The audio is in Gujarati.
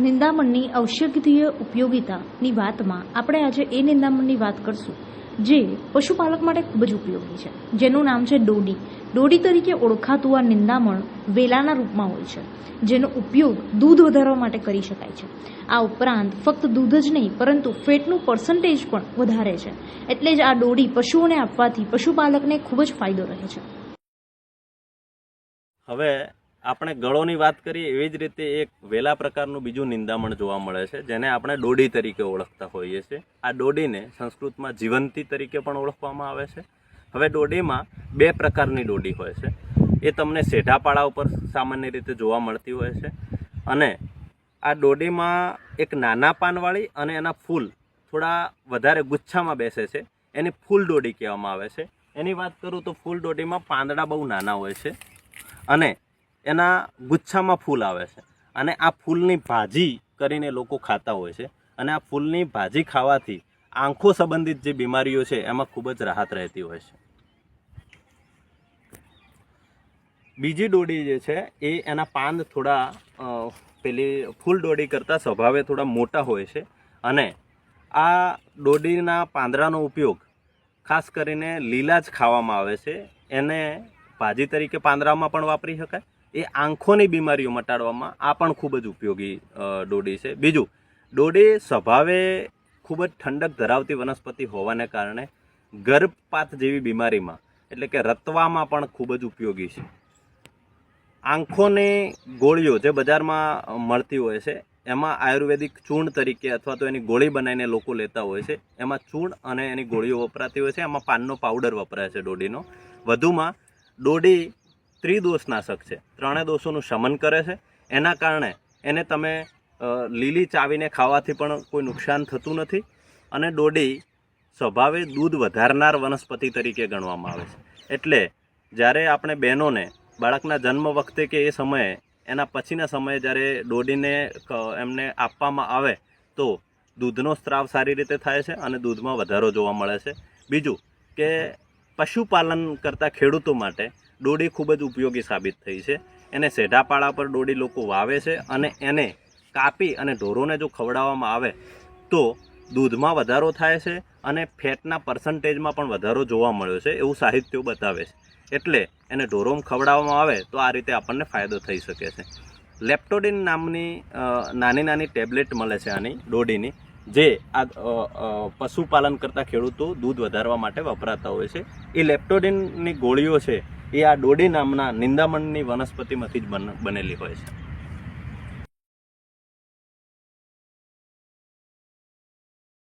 નિંદામણની ઔષધીય ઉપયોગિતાની વાતમાં આપણે આજે એ નિંદામણની વાત કરશું, જે પશુપાલક માટે ખૂબ જ ઉપયોગી છે. જેનું નામ છે ડોડી. ડોડી તરીકે ઓળખાતું આ નિંદામણ વેલાના રૂપમાં હોય છે, જેનો ઉપયોગ દૂધ વધારવા માટે કરી શકાય છે. આ ઉપરાંત ફક્ત દૂધ જ નહીં, પરંતુ ફેટનું પર્સન્ટેજ પણ વધારે છે. એટલે જ આ ડોડી પશુઓને આપવાથી પશુપાલકને ખૂબ જ ફાયદો રહે છે. હવે આપણે ગળોની વાત કરીએ, એવી જ રીતે એક વેલા પ્રકારનું બીજું નિંદામણ જોવા મળે છે, જેને આપણે ડોડી તરીકે ઓળખતા હોઈએ છીએ. આ ડોડીને સંસ્કૃતમાં જીવંતી તરીકે પણ ઓળખવામાં આવે છે. હવે ડોડીમાં બે પ્રકારની ડોડી હોય છે. એ તમને સેઢાપાળા ઉપર સામાન્ય રીતે જોવા મળતી હોય છે. અને આ ડોડીમાં એક નાના પાનવાળી અને એના ફૂલ થોડા વધારે ગુચ્છામાં બેસે છે. એની ફૂલ ડોડી કહેવામાં આવે છે. એની વાત કરું તો ફૂલ ડોડીમાં પાંદડા બહુ નાના હોય છે. અને એના ગુચ્છામાં ફૂલ આવે છે. અને આ ફૂલની ભાજી કરીને લોકો ખાતા હોય છે. અને આ ફૂલની ભાજી ખાવાથી આંખો સંબંધિત જે બીમારીઓ છે, એમાં ખૂબ જ રાહત રહેતી હોય છે. બીજી ડોડી જે છે, એ એના પાન થોડા પેલી ફૂલ ડોડી કરતાં સ્વભાવે થોડા મોટા હોય છે. અને આ ડોડીના પાંદડાનો ઉપયોગ ખાસ કરીને લીલા જ ખાવામાં આવે છે. એને ભાજી તરીકે પાંદડામાં પણ વાપરી શકાય. એ આંખોની બીમારીઓ મટાડવામાં આ પણ ખૂબ જ ઉપયોગી દોડી છે. બીજું ડોડી સ્વભાવે ખૂબ જ ઠંડક ધરાવતી વનસ્પતિ હોવાને કારણે ગર્ભપાત જેવી બીમારીમાં, એટલે કે રતવામાં પણ ખૂબ જ ઉપયોગી છે. આંખોની ગોળીઓ જે બજારમાં મળતી હોય છે, એમાં આયુર્વેદિક ચૂર્ણ તરીકે અથવા તો એની ગોળી બનાવીને લોકો લેતા હોય છે, એમાં ચૂર્ણ અને એની ગોળીઓ વપરાતી હોય છે, એમાં પાનનો પાવડર વપરાય છે ડોડીનો વધુમાં ડોડી ત્રિદોષનાશક છે. ત્રણેય દોષોનું શમન કરે છે. એના કારણે એને તમે લીલી ચાવીને ખાવાથી પણ કોઈ નુકસાન થતું નથી અને ડોડી સ્વભાવે દૂધ વધારનાર વનસ્પતિ તરીકે ગણવામાં આવે છે. એટલે જ્યારે આપણે બહેનોને બાળકના જન્મ વખતે કે એ સમયે, એના પછીના સમયે જ્યારે ડોડીને એમને આપવામાં આવે, તો દૂધનો સ્ત્રાવ સારી રીતે થાય છે અને દૂધમાં વધારો જોવા મળે છે. બીજું કે પશુપાલન કરતા ખેડૂતો માટે ડોડી ખૂબ જ ઉપયોગી સાબિત થઈ છે. એને સેઢાપાળા પર ડોડી લોકો વાવે છે અને એને કાપી અને ઢોરોને જો ખવડાવવામાં આવે તો દૂધમાં વધારો થાય છે અને ફેટના પર્સન્ટેજમાં પણ વધારો જોવા મળ્યો છે એવું સાહિત્યો બતાવે છે. એટલે એને ઢોરોમ ખવડાવવામાં આવે તો આ રીતે આપણને ફાયદો થઈ શકે છે. લેપ્ટોડિન નામની નાની નાની ટેબ્લેટ મળે છે આની ડોડીની જે આ પશુપાલન કરતા ખેડૂતો દૂધ વધારવા માટે વપરાતા હોય છે. એ લેપ્ટોડિનની ગોળીઓ છે એ આ ડોડી નામના નિંદામણની વનસ્પતિમાંથી જ બન- બનેલી હોય છે.